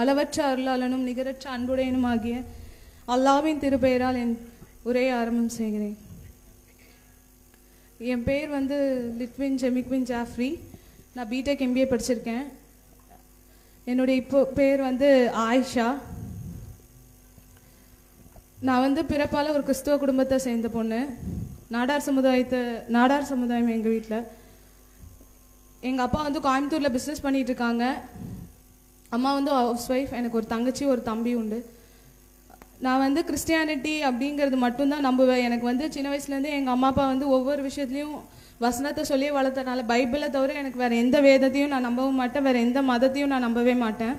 அளவற்ற அருளாளனும் நிகரற்ற அன்புடையனும் ஆகிய அல்லாவின் திருப்பெயரால் என் உரையை ஆரம்பம் செய்கிறேன். என் பேர் வந்து லிட்வின் ஜெமிக்வின் ஜாஃப்ரி. நான் பிடெக் எம்பிஏ படிச்சிருக்கேன். என்னுடைய இப்போ பேர் வந்து ஆயிஷா. நான் வந்து பிறப்பால் ஒரு கிறிஸ்துவ குடும்பத்தை சேர்ந்த பொண்ணு. நாடார் சமுதாயத்தை நாடார் சமுதாயம் எங்கள் வீட்டில் எங்கள் அப்பா வந்து கோயம்புத்தூரில் பிஸ்னஸ் பண்ணிகிட்டு இருக்காங்க. அம்மா வந்து ஹவுஸ் ஒய்ஃப் எனக்கு ஒரு தங்கச்சி ஒரு தம்பி உண்டு. நான் வந்து கிறிஸ்டியானிட்டி அப்படிங்கிறது மட்டும்தான் நம்புவேன். எனக்கு வந்து சின்ன வயசுலேருந்தே எங்கள் அம்மா அப்பா வந்து ஒவ்வொரு விஷயத்துலையும் வசனத்தை சொல்லி வளர்த்தனால பைபிளை தவிர எனக்கு வேறு எந்த வேதத்தையும் நான் நம்பவும் மாட்டேன். வேறு எந்த மதத்தையும் நான் நம்பவே மாட்டேன்.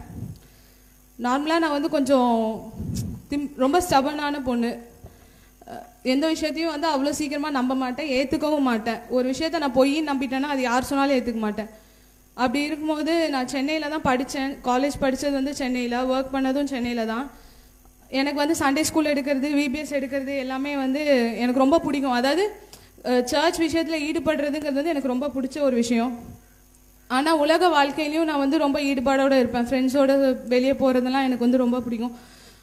நார்மலாக நான் வந்து கொஞ்சம் திம் ரொம்ப ஸ்டபனான பொண்ணு. எந்த விஷயத்தையும் வந்து அவ்வளோ சீக்கிரமாக நம்ப மாட்டேன். ஏற்றுக்கவும் மாட்டேன். ஒரு விஷயத்த நான் பொய் நம்பிட்டேன்னா அது யார் சொன்னாலும் ஏற்றுக்க மாட்டேன். அப்படி இருக்கும்போது நான் சென்னையில் தான் படித்தேன் காலேஜ் படித்தது வந்து சென்னையில் ஒர்க் பண்ணதும் சென்னையில் தான். எனக்கு வந்து சண்டே ஸ்கூல் எடுக்கிறது விபிஎஸ் எடுக்கிறது எல்லாமே வந்து எனக்கு ரொம்ப பிடிக்கும். அதாவது சர்ச் விஷயத்தில் ஈடுபடுறதுங்கிறது வந்து எனக்கு ரொம்ப பிடிச்ச ஒரு விஷயம். ஆனால் உலக வாழ்க்கையிலையும் நான் வந்து ரொம்ப ஈடுபாடோடு இருப்பேன். ஃப்ரெண்ட்ஸோடு வெளியே போகிறதெல்லாம் எனக்கு வந்து ரொம்ப பிடிக்கும்.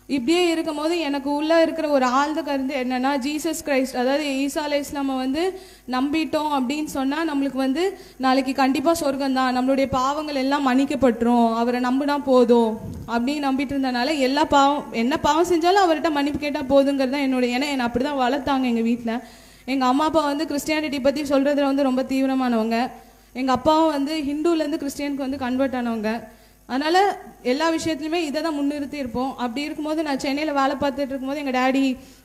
இப்படியே இருக்கும்போது எனக்கு உள்ளே இருக்கிற ஒரு ஆழ்ந்த கருத்து என்னன்னா ஜீசஸ் கிரைஸ்ட் அதாவது ஈசா அலை இஸ்லாமை வந்து நம்பிட்டோம் அப்படின்னு சொன்னால் நம்மளுக்கு வந்து நாளைக்கு கண்டிப்பாக சொர்க்கம் தான் நம்மளுடைய பாவங்கள் எல்லாம் மன்னிக்கப்பட்டுரும். அவரை நம்பினா போதும் அப்படின்னு நம்பிட்டு இருந்தனால எல்லா பாவம் என்ன பாவம் செஞ்சாலும் அவர்கிட்ட மன்னிப்பு கேட்டால் போதுங்கிறது தான் என்னோட ஏன்னா என்னை அப்படி தான் வளர்த்தாங்க எங்கள் வீட்டில் எங்கள் அம்மா அப்பா வந்து கிறிஸ்டியானிட்டி பற்றி சொல்கிறதுல வந்து ரொம்ப தீவிரமானவங்க. எங்கள் அப்பாவும் வந்து ஹிந்துலேருந்து கிறிஸ்டியனுக்கு வந்து கன்வெர்ட் ஆனவங்க. அதனால் எல்லா விஷயத்துலையுமே இதை தான் முன்னிறுத்தி இருப்போம். அப்படி இருக்கும்போது நான் சென்னையில் வேலை பார்த்துட்டு இருக்கும்போது எங்கள் டேடி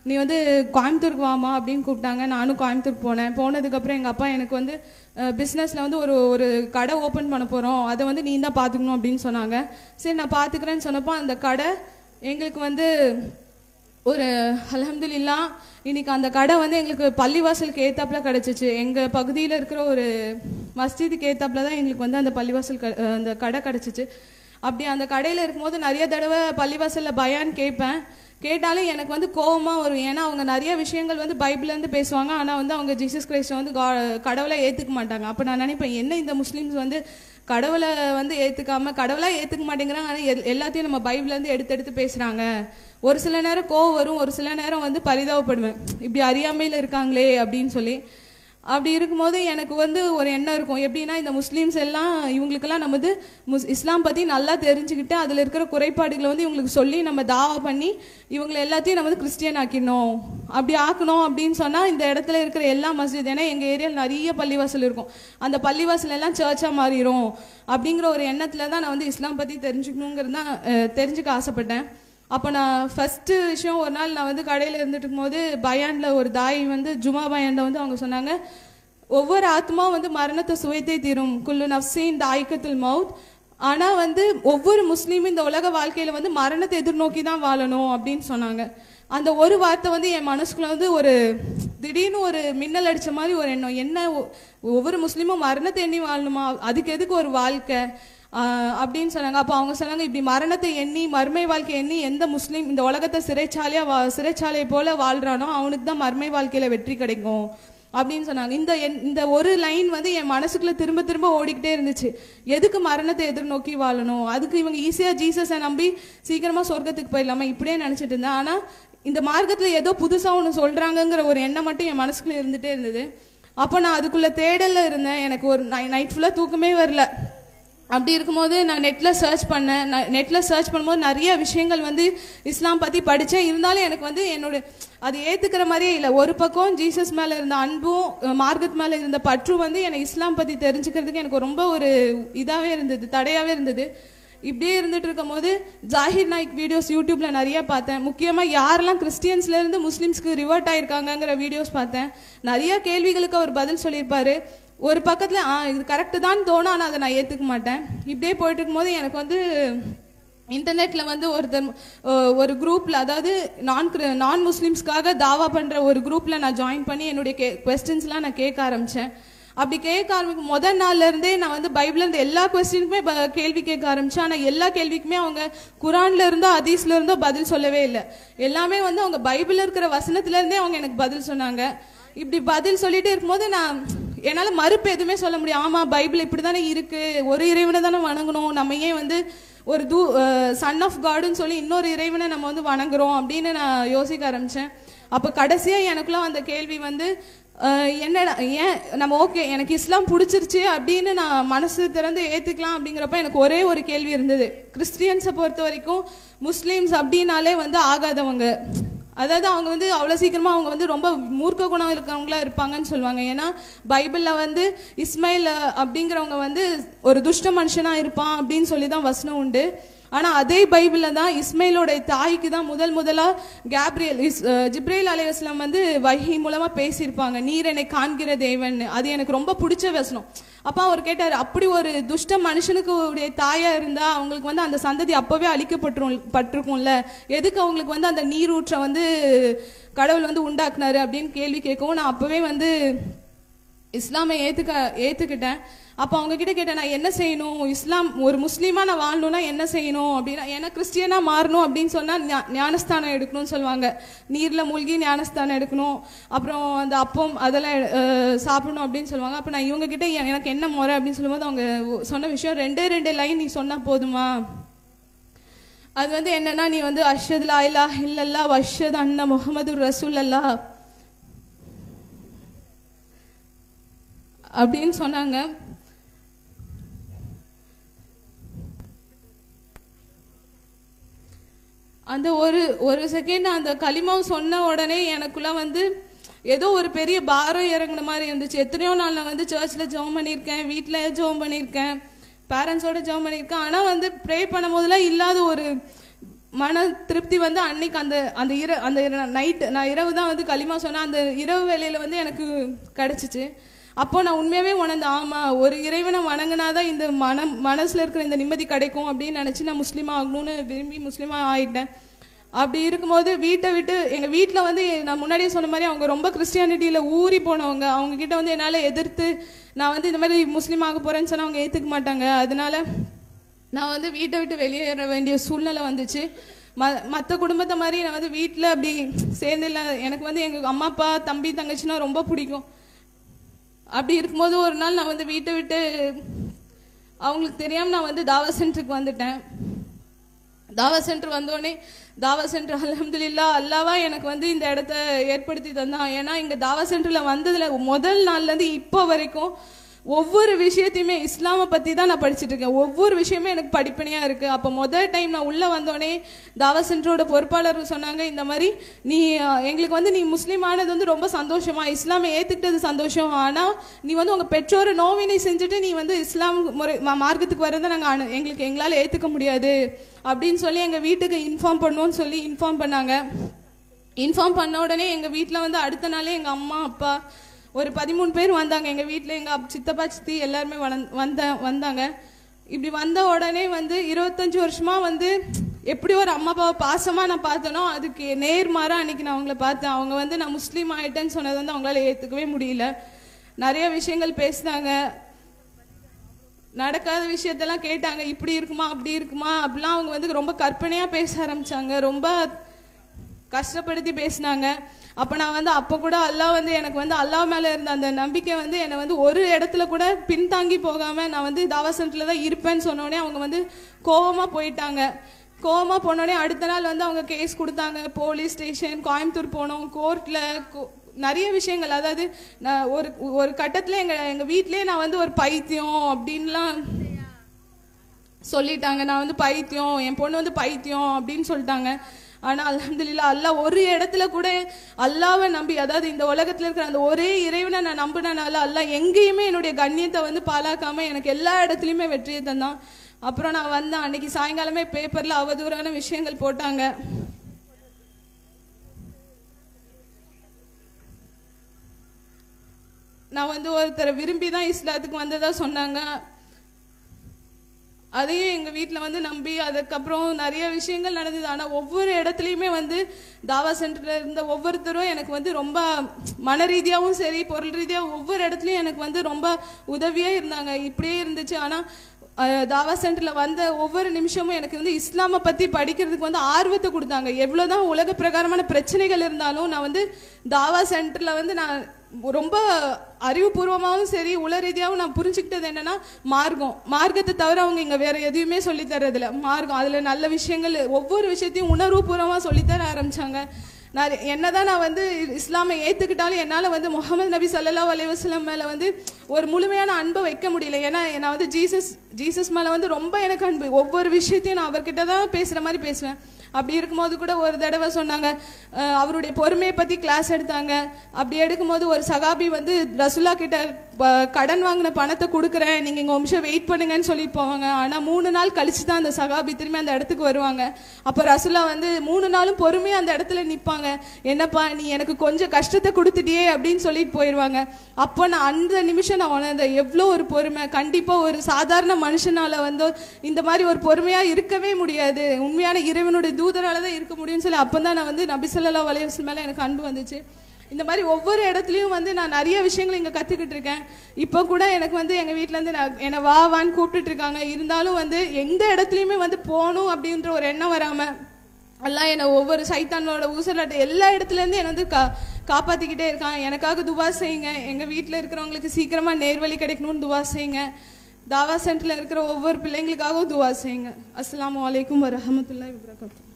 நீ வந்து கோயம்புத்தூருக்கு வாமா அப்படின்னு கூப்பிட்டாங்க. நானும் கோயம்புத்தூர் போனேன். போனதுக்கப்புறம் எங்கள் அப்பா எனக்கு வந்து பிஸ்னஸில் வந்து ஒரு ஒரு கடை ஓப்பன் பண்ண போகிறோம் அதை வந்து நீ தான் பார்த்துக்கணும் அப்படின்னு சொன்னாங்க. சரி நான் பார்த்துக்கிறேன்னு சொன்னப்போ அந்த கடை எங்களுக்கு வந்து ஒரு அலமதுல்லா இன்னைக்கு அந்த கடை வந்து எங்களுக்கு பள்ளிவாசலுக்கு ஏத்தாப்புல கிடச்சிச்சு. எங்கள் பகுதியில் இருக்கிற ஒரு மஸ்ஜிதுக்கு ஏற்றாப்புல தான் எங்களுக்கு வந்து அந்த பள்ளிவாசல் க- அந்த கடை கிடச்சிச்சு. அப்படி அந்த கடையில் இருக்கும்போது நிறைய தடவை பள்ளிவாசலில் பயான் கேட்பேன். கேட்டாலும் எனக்கு வந்து கோவமாக வரும். ஏன்னா அவங்க நிறைய விஷயங்கள் வந்து பைபிள்லேருந்து பேசுவாங்க. ஆனால் வந்து அவங்க ஜீசஸ் கிரைஸ்ட வந்து கா- கடவுளை ஏற்றுக்க மாட்டாங்க. அப்போ நான் நினைப்பேன் என்ன இந்த முஸ்லீம்ஸ் வந்து கடவுளை வந்து ஏற்றுக்காம கடவுளாக ஏற்றுக்க மாட்டேங்கிறாங்க. ஆனால் எல்- எல்லாத்தையும் நம்ம பைபிள்லேருந்து எடுத்து எடுத்து பேசுகிறாங்க ஒரு சில நேரம் கோவம் வரும். ஒரு சில நேரம் வந்து பரிதாபப்படுவேன். இப்படி அறியாமையில் இருக்காங்களே அப்படின்னு சொல்லி. அப்படி இருக்கும்போது எனக்கு வந்து ஒரு எண்ணம் இருக்கும். எப்படின்னா இந்த முஸ்லீம்ஸ் எல்லாம் இவங்களுக்கெல்லாம் நம்ம வந்து முஸ் இஸ்லாம் பற்றி நல்லா தெரிஞ்சுக்கிட்டு அதில் இருக்கிற குறைபாடுகளை வந்து இவங்களுக்கு சொல்லி நம்ம தாவா பண்ணி இவங்களை எல்லாத்தையும் நம்ம வந்து கிறிஸ்டியன் ஆக்கிடணும். அப்படி ஆக்கணும் அப்படின்னு சொன்னால் இந்த இடத்துல இருக்கிற எல்லா மஸ்ஜித் ஏன்னா எங்கள் ஏரியாவில் நிறைய பள்ளிவாசல் இருக்கும். அந்த பள்ளிவாசல் எல்லாம் சர்ச்சாக மாறிடும் அப்படிங்கிற ஒரு எண்ணத்தில் தான் நான் வந்து இஸ்லாம் பற்றி தெரிஞ்சுக்கணுங்கிறது தான் தெரிஞ்சுக்க ஆசைப்பட்டேன். அப்போ நான் ஃபஸ்ட்டு விஷயம் ஒரு நாள் நான் வந்து கடையில் இருந்துட்டு இருக்கும்போது பயானில் ஒரு தாய் வந்து ஜுமா பயானில் வந்து அவங்க சொன்னாங்க ஒவ்வொரு ஆத்மா வந்து மரணத்தை சுவைத்தே தீரும். குல்லு நஃப்சின் தாய்க்கத்தில் மவுத். ஆனால் வந்து ஒவ்வொரு முஸ்லீமும் இந்த உலக வாழ்க்கையில் வந்து மரணத்தை எதிர்நோக்கி தான் வாழணும் அப்படின்னு சொன்னாங்க. அந்த ஒரு வார்த்தை வந்து என் மனசுக்குள்ள வந்து ஒரு திடீர்னு ஒரு மின்னல் அடித்த மாதிரி ஒரு எண்ணம். என்ன ஒ- ஒவ்வொரு முஸ்லீமும் மரணத்தை எண்ணி வாழணுமா? அதுக்கு எதுக்கு ஒரு வாழ்க்கை? அப்படின்னு சொன்னாங்க. அப்போ அவங்க சொன்னாங்க இப்படி மரணத்தை எண்ணி மறுமை வாழ்க்கை எண்ணி எந்த முஸ்லீம் இந்த உலகத்தை சிறைச்சாலையாக வா சிறைச்சாலை போல வாழ்கிறானோ அவனுக்கு தான் மறுமை வாழ்க்கையில் வெற்றி கிடைக்கும் அப்படின்னு சொன்னாங்க. இந்த என்- இந்த ஒரு லைன் வந்து என் மனசுக்குள்ள திரும்ப திரும்ப ஓடிக்கிட்டே இருந்துச்சு. எதுக்கு மரணத்தை எதிர்நோக்கி வாழணும்? அதுக்கு இவங்க ஈஸியா ஜீசஸை நம்பி சீக்கிரமா சொர்க்கத்துக்கு போயிடலாமா? இப்படியே நினைச்சிட்டு இருந்தேன். ஆனா இந்த மார்க்கத்துல ஏதோ புதுசா ஒன்று சொல்கிறாங்கங்கிற ஒரு எண்ணம் மட்டும் என் மனசுக்குள்ள இருந்துட்டே இருந்தது. அப்போ நான் அதுக்குள்ள தேடல்ல இருந்தேன். எனக்கு ஒரு நைட் ஃபுல்லா தூக்கமே வரல. அப்படி இருக்கும்போது நான் நெட்டில் சர்ச் பண்ணேன். நெட்டில் சர்ச் பண்ணும்போது நிறைய விஷயங்கள் வந்து இஸ்லாம் பற்றி படித்தேன் இருந்தாலும் எனக்கு வந்து என்னோட அது ஏற்றுக்கிற மாதிரியே இல்லை. ஒரு பக்கம் ஜீசஸ் மேலே இருந்த அன்பும் மார்க்கத் மேலே இருந்த பற்றும் வந்து எனக்கு இஸ்லாம் பற்றி தெரிஞ்சுக்கிறதுக்கு எனக்கு ரொம்ப ஒரு இதாகவே இருந்தது தடையாகவே இருந்தது. இப்படியே இருந்துட்டு இருக்கும்போது ஜாகிர் நாய்க் வீடியோஸ் யூடியூப்ல நிறைய பார்த்தேன். முக்கியமாக யாரெல்லாம் கிறிஸ்டியன்ஸ்ல இருந்து முஸ்லீம்ஸ்க்கு ரிவர்ட் ஆயிருக்காங்கங்கிற வீடியோஸ் பார்த்தேன். நிறைய கேள்விகளுக்கு அவர் பதில் சொல்லியிருப்பாரு. ஒரு பக்கத்தில் ஆ இது கரெக்டு தான் தோணும் ஆனால் அதை நான் ஏற்றுக்க மாட்டேன். இப்படியே போயிட்டு இருக்கும்போது எனக்கு வந்து இன்டர்நெட்டில் வந்து ஒருத்தர் ஒரு குரூப்பில் அதாவது நான் நான் முஸ்லீம்ஸ்க்காக தாவா பண்ணுற ஒரு குரூப்பில் நான் ஜாயின் பண்ணி என்னுடைய கே கொஸ்டின்ஸ்லாம் நான் கேட்க ஆரம்பித்தேன் அப்படி கேட்க ஆரம்பிக்கும் முதல் நாள்லேருந்தே நான் வந்து பைபிள்ல இருந்து எல்லா கொஸ்டினுக்குமே ப- கேள்வி கேட்க ஆரம்பித்தேன் ஆனால் எல்லா கேள்விக்குமே அவங்க குரான்ல இருந்தோ அதீஸ்ல இருந்தோ பதில் சொல்லவே இல்லை. எல்லாமே வந்து அவங்க பைபிளில் இருக்கிற வசனத்துலேருந்தே அவங்க எனக்கு பதில் சொன்னாங்க. இப்படி பதில் சொல்லிட்டே இருக்கும்போது நான் என்னால் மறுப்பு எதுவுமே சொல்ல முடியும். ஆமாம் பைபிள் இப்படி தானே இருக்குது ஒரு இறைவனை தானே வணங்கணும். நம்ம ஏன் வந்து ஒரு தூ சன் ஆஃப் காடுன்னு சொல்லி இன்னொரு இறைவனை நம்ம வந்து வணங்குறோம் அப்படின்னு நான் யோசிக்க ஆரம்பித்தேன் அப்போ கடைசியாக எனக்குள்ள அந்த கேள்வி வந்து என்னடா ஏன் நம்ம ஓகே எனக்கு இஸ்லாம் பிடிச்சிருச்சு அப்படின்னு நான் மனசு திறந்து ஏற்றுக்கலாம் அப்படிங்கிறப்ப எனக்கு ஒரே ஒரு கேள்வி இருந்தது. கிறிஸ்டியன்ஸை பொறுத்த வரைக்கும் முஸ்லீம்ஸ் அப்படின்னாலே வந்து ஆகாதவங்க. அதாவது அவங்க வந்து அவ்வளோ சீக்கிரமாக அவங்க வந்து ரொம்ப மூர்க்க குணம் இருக்கிறவங்களா இருப்பாங்கன்னு சொல்லுவாங்க. ஏன்னா பைபிளில் வந்து இஸ்மைல் அப்படிங்கிறவங்க வந்து ஒரு துஷ்ட மனுஷனாக இருப்பான் அப்படின்னு சொல்லி தான் வசனம் உண்டு. ஆனால் அதே பைபிளில் தான் இஸ்மைலோடைய தாய்க்கு தான் முதல் முதலாக கேப்ரியல் இஸ் ஜிப்ரேல் அலைவாஸ்லாம் வந்து வைகை மூலமாக பேசியிருப்பாங்க. நீர் என்னை காண்கிற தேவன். அது எனக்கு ரொம்ப பிடிச்ச வசனம். அப்போ அவர் கேட்டார் அப்படி ஒரு துஷ்ட மனுஷனுக்கு உடைய தாயா இருந்தா அவங்களுக்கு வந்து அந்த சந்ததி அப்பவே அழிக்கப்பட்டுரும் பட்டிருக்கும்ல. எதுக்கு அவங்களுக்கு வந்து அந்த நீரூற்றை வந்து கடவுள் வந்து உண்டாக்குனாரு? அப்படின்னு கேள்வி கேட்கவும் நான் அப்பவே வந்து இஸ்லாமை ஏத்துக்க ஏத்துக்கிட்டேன். அப்போ அவங்க கிட்ட கேட்டேன் நான் என்ன செய்யணும்? இஸ்லாம் ஒரு முஸ்லீமா நான் வாழணும்னா என்ன செய்யணும்? அப்படின்னா ஏன்னா கிறிஸ்டியனா மாறணும் அப்படின்னு சொன்னா ஞானஸ்தானம் எடுக்கணும்னு சொல்லுவாங்க. நீர்ல மூழ்கி ஞானஸ்தானம் எடுக்கணும். அப்புறம் அந்த அப்பம் அதெல்லாம் சாப்பிடணும் அப்படின்னு சொல்லுவாங்க. அப்போ நான் இவங்க கிட்ட எனக்கு என்ன முறை? அப்படின்னு சொல்லும்போது அவங்க சொன்ன விஷயம் ரெண்டே ரெண்டு லைன் நீ சொன்னா போதுமா? அது வந்து என்னன்னா நீ வந்து அர்ஷத் லாயிலா இல்லல்லா வஷத் அண்ணா முகமது ரசூல் அல்லா அப்படின்னு சொன்னாங்க. அந்த ஒரு ஒரு செகண்ட் அந்த களிமாவை சொன்ன உடனே எனக்குள்ள வந்து ஏதோ ஒரு பெரிய பாரம் இறங்குன மாதிரி இருந்துச்சு. எத்தனையோ நாள் நான் வந்து சர்ச்சில் ஜெபம் பண்ணியிருக்கேன் வீட்டில் ஜெபம் பண்ணியிருக்கேன் பேரண்ட்ஸோட ஜெபம் பண்ணியிருக்கேன். ஆனால் வந்து ப்ரே பண்ணும் போதெல்லாம் இல்லாத ஒரு மன திருப்தி வந்து அன்னைக்கு அந்த அந்த இர அந்த நைட்டு நான் இரவு தான் வந்து களிமா சொன்னேன் அந்த இரவு வேலையில் வந்து எனக்கு கிடச்சிச்சு. அப்போ நான் உண்மையாவே உணர்ந்தேன் ஆமா ஒரு இறைவனை வணங்கினாதான் இந்த மனம் மனசுல இருக்கிற இந்த நிம்மதி கிடைக்கும் அப்படின்னு நினைச்சு நான் முஸ்லீமா ஆகணும்னு விரும்பி முஸ்லீமா ஆயிட்டேன். அப்படி இருக்கும்போது வீட்டை விட்டு எங்க வீட்டில் வந்து நான் முன்னாடியே சொன்ன மாதிரி அவங்க ரொம்ப கிறிஸ்டியானிட்டியில ஊறி போனவங்க. அவங்க கிட்ட வந்து என்னால எதிர்த்து நான் வந்து இந்த மாதிரி முஸ்லீம் ஆக போறேன்னு சொன்னா அவங்க ஏத்துக்க மாட்டாங்க. அதனால நான் வந்து வீட்டை விட்டு வெளியேற வேண்டிய சூழ்நிலை வந்துச்சு. ம மற்ற குடும்பத்தை மாதிரி நான் வந்து வீட்டில் அப்படி சேர்ந்து இல்லை. எனக்கு வந்து எங்கள் அம்மா அப்பா தம்பி தங்கச்சின்னா ரொம்ப பிடிக்கும். அப்படி இருக்கும்போது ஒரு நாள் நான் வந்து வீட்டை விட்டு அவங்களுக்கு தெரியாமல் நான் வந்து தாவா சென்டருக்கு வந்துட்டேன். தாவா சென்டர் வந்தோடனே தாவா சென்டர் அல்ஹம்துலில்லா அல்லாவா எனக்கு வந்து இந்த இடத்த ஏற்படுத்தி தந்தான். ஏன்னா இங்கே தாவா சென்டரில் வந்ததில் முதல் நாள்லேருந்து இப்போ வரைக்கும் ஒவ்வொரு விஷயத்தையுமே இஸ்லாமை பற்றி தான் நான் படிச்சுட்டு இருக்கேன். ஒவ்வொரு விஷயமே எனக்கு படிப்பனையாக இருக்குது அப்போ முதல் டைம் நான் உள்ளே வந்தோடனே தாவா சென்டரோட பொறுப்பாளர் சொன்னாங்க இந்த மாதிரி நீ எங்களுக்கு வந்து நீ முஸ்லீம் ஆனது வந்து ரொம்ப சந்தோஷமா இஸ்லாமை ஏற்றுக்கிட்டது சந்தோஷம். ஆனால் நீ வந்து உங்கள் பெற்றோரை நோவினை செஞ்சுட்டு நீ வந்து இஸ்லாம் முறை மா- மார்க்கத்துக்கு வரதை நாங்கள் அனு- எங்களுக்கு எங்களால் ஏற்றுக்க முடியாது. அப்படின்னு சொல்லி எங்கள் வீட்டுக்கு இன்ஃபார்ம் பண்ணுவோம்னு சொல்லி இன்ஃபார்ம் பண்ணாங்க. இன்ஃபார்ம் பண்ண உடனே எங்கள் வீட்டில் வந்து அடுத்த நாளே எங்கள் அம்மா அப்பா ஒரு பதிமூணு பேர் வந்தாங்க. எங்கள் வீட்டில் எங்கள் அப்- சித்தப்பா சித்தி எல்லாருமே வளந்- வந்த வந்தாங்க. இப்படி வந்த உடனே வந்து இருபத்தஞ்சி வருஷமாக வந்து எப்படி ஒரு அம்மா அப்பாவை பாசமாக நான் பார்த்தனோ அதுக்கு நேர்மாறா அன்னைக்கு நான் அவங்கள பார்த்தேன். அவங்க வந்து நான் முஸ்லீம் ஆயிட்டேன்னு சொன்னது வந்து அவங்களால ஏற்றுக்கவே முடியல. நிறைய விஷயங்கள் பேசினாங்க. நடக்காத விஷயத்தெல்லாம் கேட்டாங்க. இப்படி இருக்குமா அப்படி இருக்குமா அப்படிலாம் அவங்க வந்து ரொம்ப கற்பனையாக பேச ஆரம்பித்தாங்க ரொம்ப கஷ்டப்படுத்தி பேசினாங்க. அப்போ நான் வந்து அப்போ கூட அல்லாஹ் வந்து எனக்கு வந்து அல்லாஹ் மேலே இருந்த அந்த நம்பிக்கை வந்து என்னை வந்து ஒரு இடத்துல கூட பின்தாங்கி போகாமல் நான் வந்து தாவா சென்டரில் தான் இருப்பேன்னு சொன்னோடனே அவங்க வந்து கோபமாக போயிட்டாங்க. கோபமாக போனோடனே அடுத்த நாள் வந்து அவங்க கேஸ் கொடுத்தாங்க. போலீஸ் ஸ்டேஷன் கோயம்புத்தூர் போனோம். கோர்ட்டில் நிறைய விஷயங்கள். அதாவது நான் ஒரு ஒரு கட்டத்தில் எங்கள் எங்கள் வீட்டிலே நான் வந்து ஒரு பைத்தியம் அப்படின்லாம் சொல்லிட்டாங்க. நான் வந்து பைத்தியம் என் பொண்ணு வந்து பைத்தியம் அப்படின்னு சொல்லிட்டாங்க. ஆனால் அலமதுல்லா அல்லா ஒரு இடத்துல கூட அல்லாவை நம்பி அதாவது இந்த உலகத்தில் இருக்கிற அந்த ஒரே இறைவனை நான் நம்பினால அல்லாஹ் எங்கேயுமே என்னுடைய கண்ணியத்தை வந்து பாழாக்காம எனக்கு எல்லா இடத்துலையுமே வெற்றியை தந்தான். அப்புறம் நான் வந்தேன். அன்னைக்கு சாயங்காலமே பேப்பர்ல அவதூறான விஷயங்கள் போட்டாங்க. நான் வந்து ஒருத்தரை விரும்பி தான் இஸ்லாத்துக்கு வந்ததா சொன்னாங்க. அதையும் எங்கள் வீட்டில் வந்து நம்பி அதுக்கப்புறம் நிறைய விஷயங்கள் நடந்தது. ஆனால் ஒவ்வொரு இடத்துலையுமே வந்து தாவா சென்டரில் இருந்த ஒவ்வொருத்தரும் எனக்கு வந்து ரொம்ப மன ரீதியாகவும் சரி பொருள் ரீதியாக ஒவ்வொரு இடத்துலையும் எனக்கு வந்து ரொம்ப உதவியாக இருந்தாங்க. இப்படியே இருந்துச்சு. ஆனால் தாவா சென்டரில் வந்த ஒவ்வொரு நிமிஷமும் எனக்கு வந்து இஸ்லாமை பற்றி படிக்கிறதுக்கு வந்து ஆர்வத்தை கொடுத்தாங்க. எவ்வளோதான் உலக பிரகாரமான பிரச்சனைகள் இருந்தாலும் நான் வந்து தாவா சென்டரில் வந்து நான் ரொம்ப அறிவுபூர்வமாகவும் சரி உல ரீதியாகவும் நான் புரிஞ்சுக்கிட்டது என்னன்னா மார்க்கம். மார்க்கத்தை தவிர அவங்க இங்கே வேற எதுவுமே சொல்லித்தர்றதில்ல மார்க்கம். அதில் நல்ல விஷயங்கள் ஒவ்வொரு விஷயத்தையும் உணர்வுபூர்வமாக சொல்லித்தர ஆரம்பிச்சாங்க. நான் என்ன தான் நான் வந்து இஸ்லாமை ஏற்றுக்கிட்டாலும் என்னால் வந்து முகமது நபி ஸல்லல்லாஹு அலைவாஸ்லம் மேலே வந்து ஒரு முழுமையான அன்பை வைக்க முடியல. ஏன்னா நான் வந்து ஜீசஸ் ஜீசஸ் மேலே வந்து ரொம்ப எனக்கு அன்பு. ஒவ்வொரு விஷயத்தையும் நான் அவர்கிட்ட தான் பேசுகிற மாதிரி பேசுவேன். அப்படி இருக்கும்போது கூட ஒரு தடவை சொன்னாங்க அவருடைய பொறுமையை பற்றி கிளாஸ் எடுத்தாங்க. அப்படி எடுக்கும்போது ஒரு சகாபி வந்து ரசுல்லா கிட்ட கடன் வாங்கின பணத்தை கொடுக்குறேன். நீங்கள் இங்கே நிமிஷம் வெயிட் பண்ணுங்கன்னு சொல்லி போவாங்க ஆனால் மூணு நாள் கழிச்சு தான் அந்த சகாபி திரும்பி அந்த இடத்துக்கு வருவாங்க. அப்போ ரசுல்லா வந்து மூணு நாளும் பொறுமையாக அந்த இடத்துல நிற்பாங்க என்னப்பா நீ எனக்கு கொஞ்சம் கஷ்டத்தை கொடுத்துட்டியே அப்படின்னு சொல்லிட்டு போயிடுவாங்க அப்போ நான் அந்த நிமிஷம் நான் உணர்ந்தேன் எவ்வளோ ஒரு பொறுமை. கண்டிப்பாக ஒரு சாதாரண மனுஷனால் வந்து இந்த மாதிரி ஒரு பொறுமையாக இருக்கவே முடியாது. உண்மையான இறைவனுடைய தூதரால் தான் இருக்க முடியும்னு சொல்லி அப்போ தான் நான் வந்து நபிசல்லா ஸல்லல்லாஹு மேலே எனக்கு அன்பு வந்துச்சு. இந்த மாதிரி ஒவ்வொரு இடத்துலையும் வந்து நான் நிறைய விஷயங்கள் இங்கே கற்றுக்கிட்டு இருக்கேன். இப்போ கூட எனக்கு வந்து எங்கள் வீட்டிலேருந்து நான் என்னை வா வான்னு கூப்பிட்டுட்டு இருக்காங்க. இருந்தாலும் வந்து எந்த இடத்துலையுமே வந்து போகணும் அப்படின்ற ஒரு எண்ணம் வராமல் எல்லாம் என்னை ஒவ்வொரு சைத்தானோட ஊசலாட்ட எல்லா இடத்துலேருந்து என்னை வந்து கா காப்பாற்றிக்கிட்டே இருக்கான் எனக்காக துவா செய்யுங்க. எங்கள் வீட்டில் இருக்கிறவங்களுக்கு சீக்கிரமாக நேர்வழி கிடைக்கணும்னு துவா செய்யுங்க. தாவா சென்டரில் இருக்கிற ஒவ்வொரு பிள்ளைங்களுக்காகவும் துவா செய்யுங்க. அஸ்லாம் அலைக்கும் வரமத்துல்லா வபரகாத்துஹு